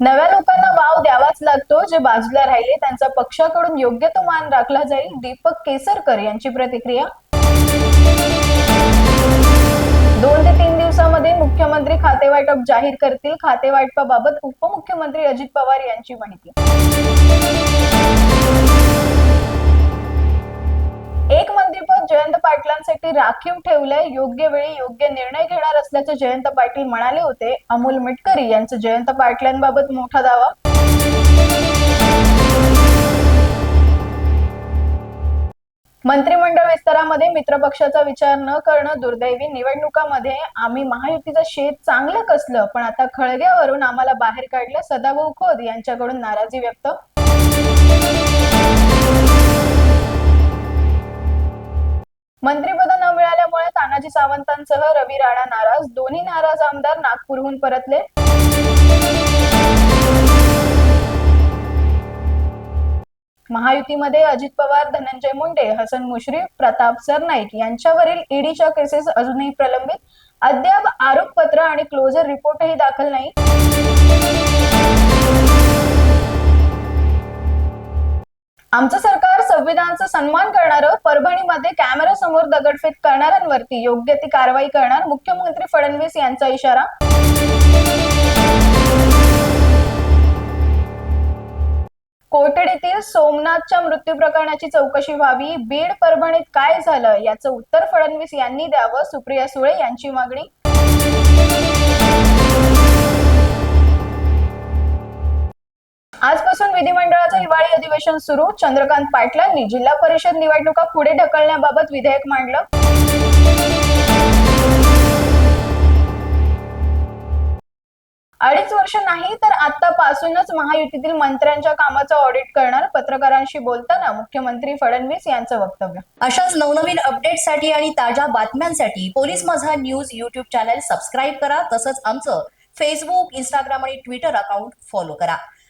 नव्या लोकांना वाव द्यावाच लागतो जे बाजूला राहिले त्यांचा पक्षाकडून योग्य तो मान राखला जाईल दीपक केसरकर यांची प्रतिक्रिया. दोन ते तीन दिवसामध्ये मुख्यमंत्री खातेवाटप जाहीर करतील. खातेवाटपाबाबत उपमुख्यमंत्री अजित पवार यांची माहिती. जयंत राखीव ठेवलंय योग्य वेळी योग्य निर्णय घेणार असल्याचे जयंत पाटील म्हणाले होते. अमोल मिटकरी यांचं जयंत पाटलांबाबत मोठा दावा. मंत्रिमंडळ विस्तारामध्ये मित्रपक्षाचा विचार न करणं दुर्दैवी. निवडणुकामध्ये आम्ही महायुतीचं शेत चांगलं कसलं पण आता खळग्यावरून आम्हाला बाहेर काढलं सदाभाऊ खोत यांच्याकडून नाराजी व्यक्त मंत्रिपद न मिळाल्यामुळे तानाजी सावंतांसह रवी राणा नाराज. दोन्ही नाराज आमदार नागपूरहून परतले. महायुतीमध्ये अजित पवार धनंजय मुंडे हसन मुश्रीफ प्रताप सरनाईक यांच्यावरील ईडीच्या केसेस अजूनही प्रलंबित. अद्याप आरोपपत्र आणि क्लोजर रिपोर्टही दाखल नाही. आमचं सरकार संविधानाचा सन्मान करणारं परभणीमध्ये कॅमेरा समोर दगडफेक करणाऱ्यांवरती योग्य ती कारवाई करणार मुख्यमंत्री फडणवीस यांचा इशारा. कोठडीतील सोमनाथच्या मृत्यू प्रकरणाची चौकशी व्हावी बीड परभणीत काय झालं याचं उत्तर फडणवीस यांनी द्यावं सुप्रिया सुळे यांची मागणी. अधिवेशन सुरू. चंद्रकांत पाटलांनी जिल्हा परिषद निवडणुका पुढे ढकलण्याबाबत विधेयक मांडलं. अडीच वर्ष नाही तर आतापासूनच महायुतीतील मंत्र्यांच्या कामाचं ऑडिट करणार पत्रकारांशी बोलताना मुख्यमंत्री फडणवीस यांचं वक्तव्य. अशाच नवनवीन अपडेटसाठी आणि ताज्या बातम्यांसाठी police Majha news YouTube channel subscribe करा. तसंच आमचं फेसबुक इंस्टाग्राम आणि ट्विटर अकाउंट फॉलो करा.